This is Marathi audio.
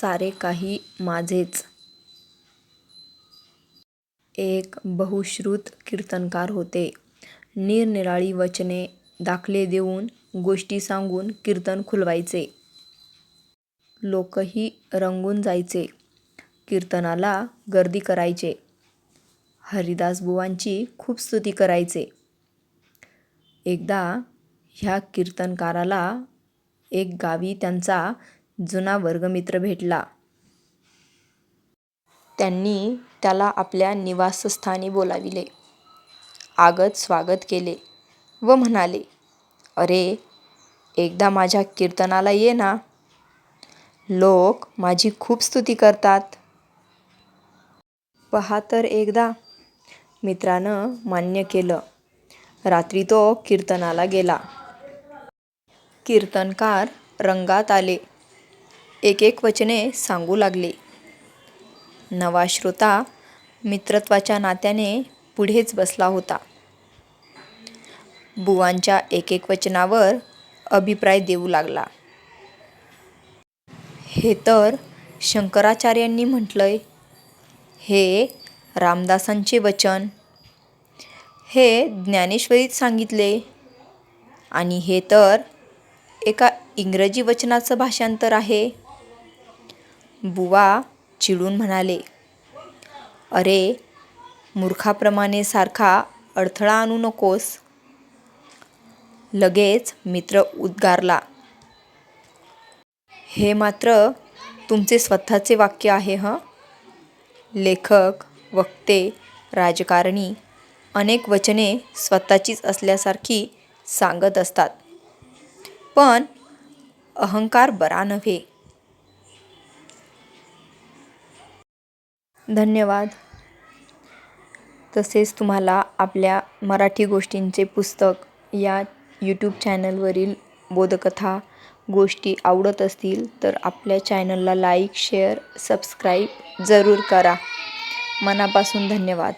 सारे काही माझेच एक बहुश्रुत कीर्तनकार होते. निरनिराळी वचने, दाखले देऊन, गोष्टी सांगून कीर्तन खुलवायचे. लोकही रंगून जायचे. कीर्तनाला गर्दी करायचे. हरिदासबुवांची खूप स्तुती करायचे. एकदा ह्या कीर्तनकाराला एक गावी त्यांचा जुना वर्गमित्र भेटला. त्यांनी त्याला आपल्या निवासस्थानी बोलाविले. आगत स्वागत केले व म्हणाले, "अरे, एकदा माझ्या कीर्तनाला ये ना. लोक माझी खूप स्तुती करतात. पहा तर एकदा. " मित्रानं मान्य केलं. रात्री तो कीर्तनाला गेला. कीर्तनकार रंगात आले. एक एक वचने सांगू लागले. नवा श्रोता मित्रत्वाच्या नात्याने पुढेच बसला होता. बुवांच्या एकेक वचनावर अभिप्राय देऊ लागला. "हे तर शंकराचार्यांनी म्हटलंय. हे रामदासांचे वचन. हे ज्ञानेश्वरीत सांगितले आणि हे तर एका इंग्रजी वचनाचं भाषांतर आहे. " बुवा चिडून म्हणाले, "अरे, मूर्खाप्रमाणे सारखा अडथळा आणू नकोस. " लगेच मित्र उद्गारला, "हे मात्र तुमचे स्वतःचे वाक्य आहे हं. लेखक, वक्ते, राजकारणी अनेक वचने स्वतःचीच असल्यासारखी सांगत असतात. पण अहंकार बरा नव्हे. " धन्यवाद. तसेच तुम्हाला आपल्या मराठी गोष्टींचे पुस्तक या यूट्यूब चॅनलवरील बोधकथा, गोष्टी आवडत असतील तर आपल्या चॅनलला लाईक, शेअर, सबस्क्राईब जरूर करा. मनापासून धन्यवाद.